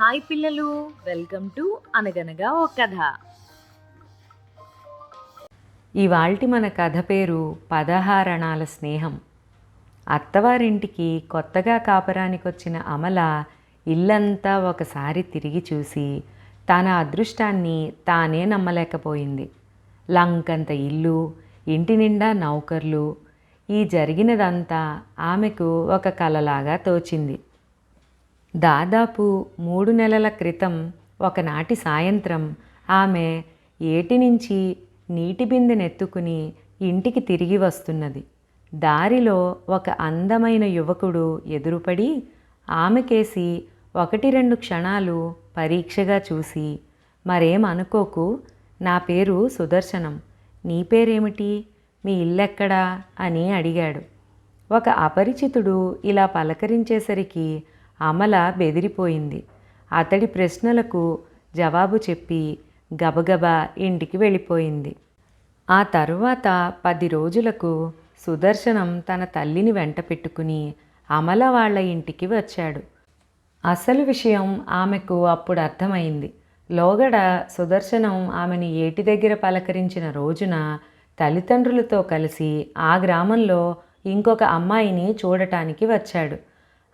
Hi పిల్లలు welcome to అనగనగా ఓ కథ. ఇవాల్టి మన కథ పేరు పదహారణాల స్నేహం. అత్తవారింటికి కొత్తగా కాపరానికొచ్చిన అమల ఇల్లంతా ఒకసారి తిరిగి చూసి తన అదృష్టాన్ని తానే నమ్మలేకపోయింది. లంకంత ఇల్లు ఇంటి నిండా నౌకర్లు ఈ జరిగినదంతా ఆమెకు ఒక కలలాగా తోచింది. దాదాపు మూడు నెలల క్రితం ఒకనాటి సాయంత్రం ఆమె ఏటి నుంచి నీటి బిందెనెత్తుకుని ఇంటికి తిరిగి వస్తున్నది. దారిలో ఒక అందమైన యువకుడు ఎదురుపడి ఆమెకేసి ఒకటి రెండు క్షణాలు పరీక్షగా చూసి మరేం అనుకోకు నా పేరు సుదర్శనం నీ పేరేమిటి మీ ఇల్లెక్కడా? అని అడిగాడు. ఒక అపరిచితుడు ఇలా పలకరించేసరికి అమల బెదిరిపోయింది. అతడి ప్రశ్నలకు జవాబు చెప్పి గబగబా ఇంటికి వెళ్ళిపోయింది. ఆ తరువాత పది రోజులకు సుదర్శనం తన తల్లిని వెంట పెట్టుకుని అమల వాళ్ళ ఇంటికి వచ్చాడు. అసలు విషయం ఆమెకు అప్పుడు అర్థమైంది. లోగడ సుదర్శనం ఆమెని ఏటి దగ్గర పలకరించిన రోజున తల్లిదండ్రులతో కలిసి ఆ గ్రామంలో ఇంకొక అమ్మాయిని చూడటానికి వచ్చాడు.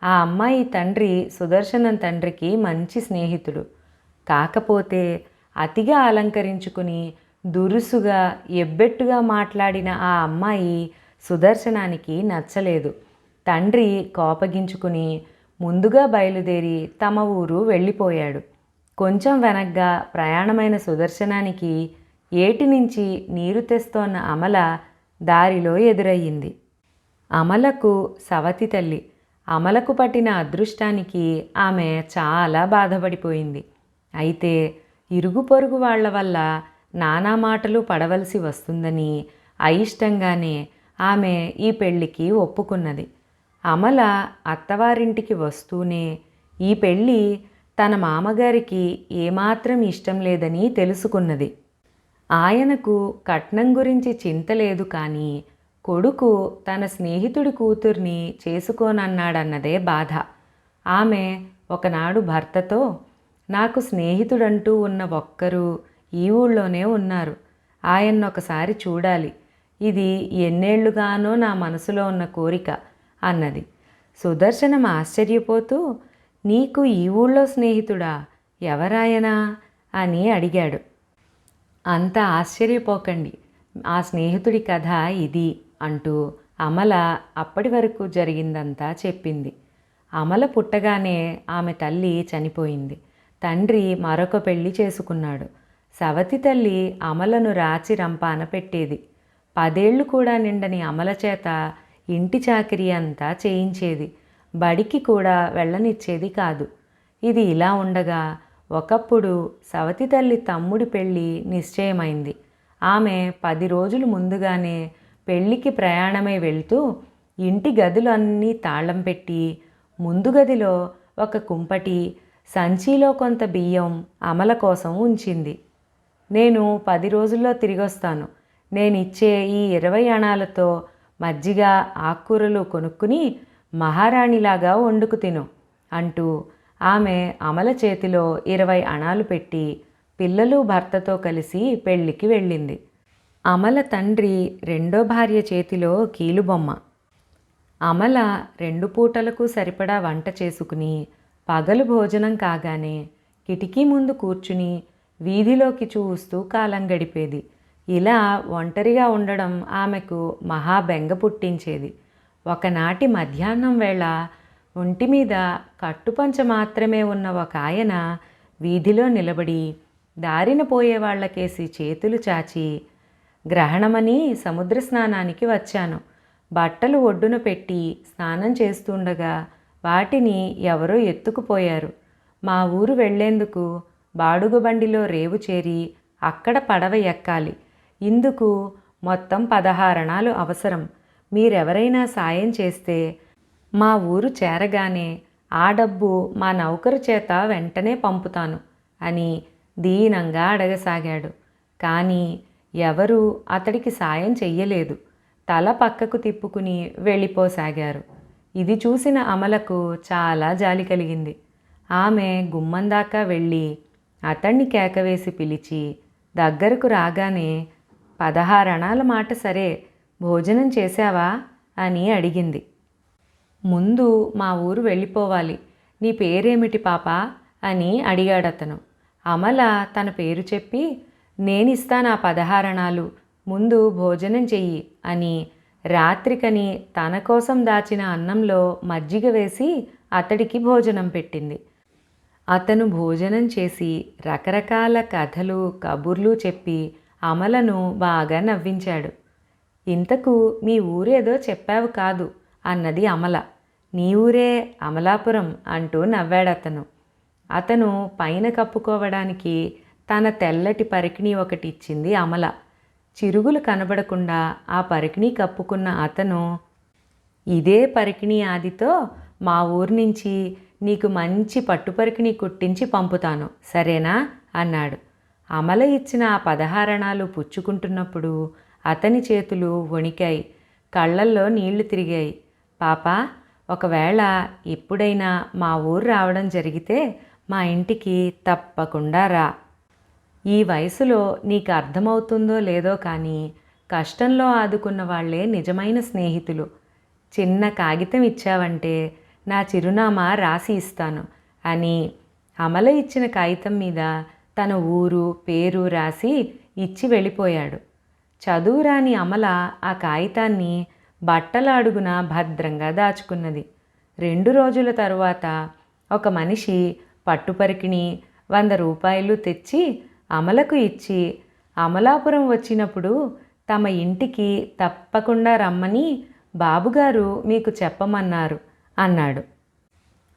ఆ అమ్మాయి తండ్రి సుదర్శనం తండ్రికి మంచి స్నేహితుడు. కాకపోతే అతిగా అలంకరించుకుని దురుసుగా ఎబ్బెట్టుగా మాట్లాడిన ఆ అమ్మాయి సుదర్శనానికి నచ్చలేదు. తండ్రి కోపగించుకుని ముందుగా బయలుదేరి తమ ఊరు వెళ్ళిపోయాడు. కొంచెం వెనగ్గా ప్రయాణమైన సుదర్శనానికి ఏటి నుంచి నీరు తెస్తోన్న అమల దారిలో ఎదురయ్యింది. అమలకు సవతి తల్లి అమలకు పట్టిన అదృష్టానికి ఆమె చాలా బాధపడిపోయింది. అయితే ఇరుగు పొరుగు వాళ్ళ వల్ల నానా మాటలు పడవలసి వస్తుందని అయిష్టంగానే ఆమె ఈ పెళ్ళికి ఒప్పుకున్నది. అమల అత్తవారింటికి వస్తూనే ఈ పెళ్ళి తన మామగారికి ఏమాత్రం ఇష్టం లేదని తెలుసుకున్నది. ఆయనకు కట్నం గురించి చింత లేదు కానీ కొడుకు తన స్నేహితుడి కూతుర్ని చేసుకోనన్నాడన్నదే బాధ. ఆమె ఒకనాడు భర్తతో నాకు స్నేహితుడంటూ ఉన్న ఒక్కరు ఈ ఊళ్ళోనే ఉన్నారు. ఆయన్ని ఒకసారి చూడాలి. ఇది ఎన్నేళ్ళుగానో నా మనసులో ఉన్న కోరిక అన్నది. సుదర్శనం ఆశ్చర్యపోతూ నీకు ఈ ఊళ్ళో స్నేహితుడా? ఎవరాయనా? అని అడిగాడు. అంత ఆశ్చర్యపోకండి. ఆ స్నేహితుడి కథ ఇది. అంటూ అమల అప్పటి వరకు జరిగిందంతా చెప్పింది. అమల పుట్టగానే ఆమె తల్లి చనిపోయింది. తండ్రి మరొక పెళ్ళి చేసుకున్నాడు. సవతి తల్లి అమలను రాచి రంపాన పెట్టేది. పదేళ్ళు కూడా నిండని అమల చేత ఇంటి చాకిరి అంతా చేయించేది. బడికి కూడా వెళ్ళనిచ్చేది కాదు. ఇది ఇలా ఉండగా ఒకప్పుడు సవతి తల్లి తమ్ముడి పెళ్ళి నిశ్చయమైంది. ఆమె పది రోజులు ముందుగానే పెళ్ళికి ప్రయాణమై వెళ్తూ ఇంటి గదులన్నీ తాళం పెట్టి ముందు గదిలో ఒక కుంపటి సంచిలో కొంత బియ్యం అమల కోసం ఉంచింది. నేను పది రోజుల్లో తిరిగొస్తాను. నేను ఇచ్చే ఈ ఇరవై అణాలతో మజ్జిగ ఆకుకూరలు కొనుక్కుని మహారాణిలాగా వండుకు తిను అంటూ ఆమె అమల చేతిలో ఇరవై అణాలు పెట్టి పిల్లలు భర్తతో కలిసి పెళ్ళికి వెళ్ళింది. అమల తండ్రి రెండో భార్య చేతిలో కీలుబొమ్మ. అమల రెండు పూటలకు సరిపడా వంట చేసుకుని పగలు భోజనం కాగానే కిటికీ ముందు కూర్చుని వీధిలోకి చూస్తూ కాలం గడిపేది. ఇలా ఒంటరిగా ఉండడం ఆమెకు మహా బెంగ పుట్టించేది. ఒకనాటి మధ్యాహ్నం వేళ ఒంటి మీద కట్టుపంచ మాత్రమే ఉన్న ఒక ఆయన వీధిలో నిలబడి దారిన పోయే వాళ్ళకేసి చేతులు చాచి గ్రహణమని సముద్ర స్నానానికి వచ్చాను. బట్టలు ఒడ్డున పెట్టి స్నానం చేస్తుండగా వాటిని ఎవరో ఎత్తుకుపోయారు. మా ఊరు వెళ్ళేందుకు బాడుగు బండిలో రేవు చేరి అక్కడ పడవ ఎక్కాలి. ఇందుకు మొత్తం పదహారణాలు అవసరం. మీరెవరైనా సాయం చేస్తే మా ఊరు చేరగానే ఆ డబ్బు మా నౌకరు చేత వెంటనే పంపుతాను అని దీనంగా అడగసాగాడు. కానీ ఎవరూ అతడికి సాయం చెయ్యలేదు. తల పక్కకు తిప్పుకుని వెళ్ళిపోసాగారు. ఇది చూసిన అమలకు చాలా జాలి కలిగింది. ఆమె గుమ్మం దాకా వెళ్ళి అతన్ని కేకవేసి పిలిచి దగ్గరకు రాగానే పదహారణాల మాట సరే భోజనం చేశావా? అని అడిగింది. ముందు మా ఊరు వెళ్ళిపోవాలి. నీ పేరేమిటి పాప? అని అడిగాడతను. అమల తన పేరు చెప్పి నేనిస్తాను ఆ పదహారణాలు ముందు భోజనం చెయ్యి అని రాత్రికని తన కోసం దాచిన అన్నంలో మజ్జిగ వేసి అతడికి భోజనం పెట్టింది. అతను భోజనం చేసి రకరకాల కథలు కబుర్లు చెప్పి అమలను బాగా నవ్వించాడు. ఇంతకు మీ ఊరేదో చెప్పావు కాదు అన్నది అమల. నీ ఊరే అమలాపురం అంటూ నవ్వాడతను. అతను పైన కప్పుకోవడానికి తన తెల్లటి పరికిణి ఒకటి ఇచ్చింది అమల. చిరుగులు కనబడకుండా ఆ పరికిణి కప్పుకున్న అతను ఇదే పరికిణి ఆదితో మా ఊరు నుంచి నీకు మంచి పట్టుపరికిణి కుట్టించి పంపుతాను సరేనా అన్నాడు. అమల ఇచ్చిన ఆ పదహారణాలు పుచ్చుకుంటున్నప్పుడు అతని చేతులు వణికాయి. కళ్ళల్లో నీళ్ళు తిరిగాయి. పాప ఒకవేళ ఎప్పుడైనా మా ఊరు రావడం జరిగితే మా ఇంటికి తప్పకుండా రా. ఈ వయసులో నీకు అర్థమవుతుందో లేదో కానీ కష్టంలో ఆదుకున్న వాళ్ళే నిజమైన స్నేహితులు. చిన్న కాగితం ఇచ్చావంటే నా చిరునామా రాసి ఇస్తాను అని అమల ఇచ్చిన కాగితం మీద తన ఊరు పేరు రాసి ఇచ్చి వెళ్ళిపోయాడు. చదువురాని అమల ఆ కాగితాన్ని బట్టల అడుగున భద్రంగా దాచుకున్నది. రెండు రోజుల తరువాత ఒక మనిషి పట్టుపరికిణి వంద రూపాయలు తెచ్చి అమలకు ఇచ్చి అమలాపురం వచ్చినప్పుడు తమ ఇంటికి తప్పకుండా రమ్మని బాబుగారు మీకు చెప్పమన్నారు అన్నాడు.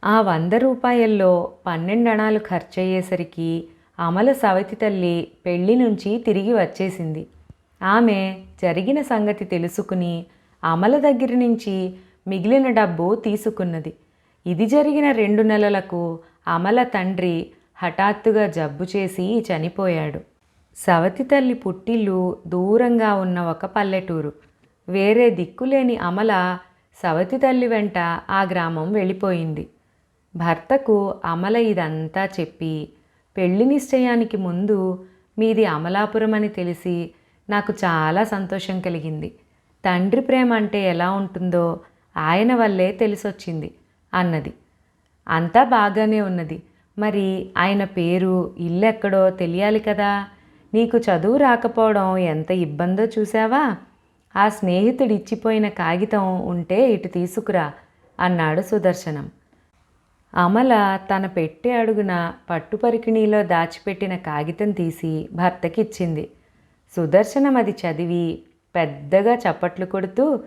ఆ వంద రూపాయల్లో పన్నెండణాలు ఖర్చయ్యేసరికి అమల సవతి తల్లి పెళ్ళి నుంచి తిరిగి వచ్చేసింది. ఆమె జరిగిన సంగతి తెలుసుకుని అమల దగ్గర నుంచి మిగిలిన డబ్బు తీసుకున్నది. ఇది జరిగిన రెండు నెలలకు అమల తండ్రి హఠాత్తుగా జబ్బు చేసి చనిపోయాడు. సవతి తల్లి పుట్టిల్లు దూరంగా ఉన్న ఒక పల్లెటూరు. వేరే దిక్కులేని అమల సవతి తల్లి వెంట ఆ గ్రామం వెళ్ళిపోయింది. భర్తకు అమల ఇదంతా చెప్పి పెళ్ళి నిశ్చయానికి ముందు మీది అమలాపురం అని తెలిసి నాకు చాలా సంతోషం కలిగింది. తండ్రి ప్రేమ అంటే ఎలా ఉంటుందో ఆయన వల్లే తెలిసొచ్చింది అన్నది. అంతా బాగానే ఉన్నది. మరి ఆయన పేరు ఇల్లు ఎక్కడో తెలియాలి కదా. నీకు చదువు రాకపోవడం ఎంత ఇబ్బందో చూసావా ఆ స్నేహితుడు ఇచ్చిపోయిన కాగితం ఉంటే ఇటు తీసుకురా అన్నాడు సుదర్శనం. అమల తన పెట్టే అడుగున పట్టుపరికిణీలో దాచిపెట్టిన కాగితం తీసి భర్తకిచ్చింది. సుదర్శనం అది చదివి పెద్దగా చప్పట్లు కొడుతూ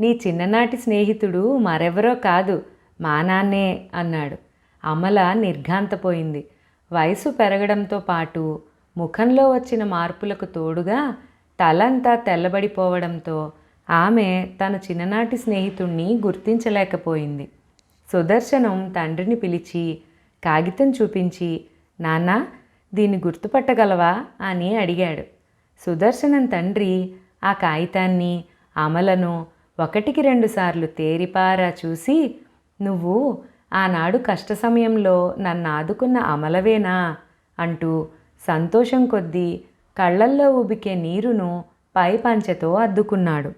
నీ చిన్ననాటి స్నేహితుడు మరెవరో కాదు మా నాన్నే అన్నాడు. అమల నిర్ఘాంతపోయింది. వయసు పెరగడంతో పాటు ముఖంలో వచ్చిన మార్పులకు తోడుగా తలంతా తెల్లబడిపోవడంతో ఆమె తన చిన్ననాటి స్నేహితుణ్ణి గుర్తించలేకపోయింది. సుదర్శనం తండ్రిని పిలిచి కాగితం చూపించి నాన్న దీన్ని గుర్తుపట్టగలవా? అని అడిగాడు. సుదర్శనం తండ్రి ఆ కాగితాన్ని అమలను ఒకటికి రెండుసార్లు తేరిపారా చూసి నువ్వు ఆనాడు కష్ట సమయంలో నన్ను ఆదుకున్న అమలవేనా? అంటూ సంతోషం కొద్దీ కళ్ళల్లో ఉబికే నీరును పై పంచెతో అద్దుకున్నాడు.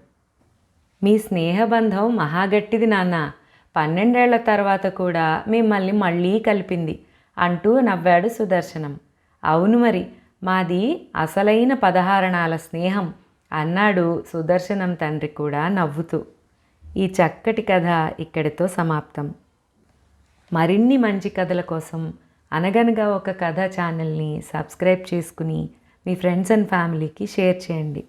మీ స్నేహబంధం మహాగట్టిది నాన్న. పన్నెండేళ్ళ తర్వాత కూడా మిమ్మల్ని మళ్ళీ కలిపింది అంటూ నవ్వాడు సుదర్శనం. అవును మరి మాది అసలైన పదహారణాల స్నేహం అన్నాడు సుదర్శనం తండ్రి కూడా నవ్వుతూ. ఈ చక్కటి కథ ఇక్కడితో సమాప్తం. మరిన్ని మంచి కథల కోసం అనగనగా ఒక కథ ఛానల్ని సబ్స్క్రైబ్ చేసుకుని మీ ఫ్రెండ్స్ అండ్ ఫ్యామిలీకి షేర్ చేయండి.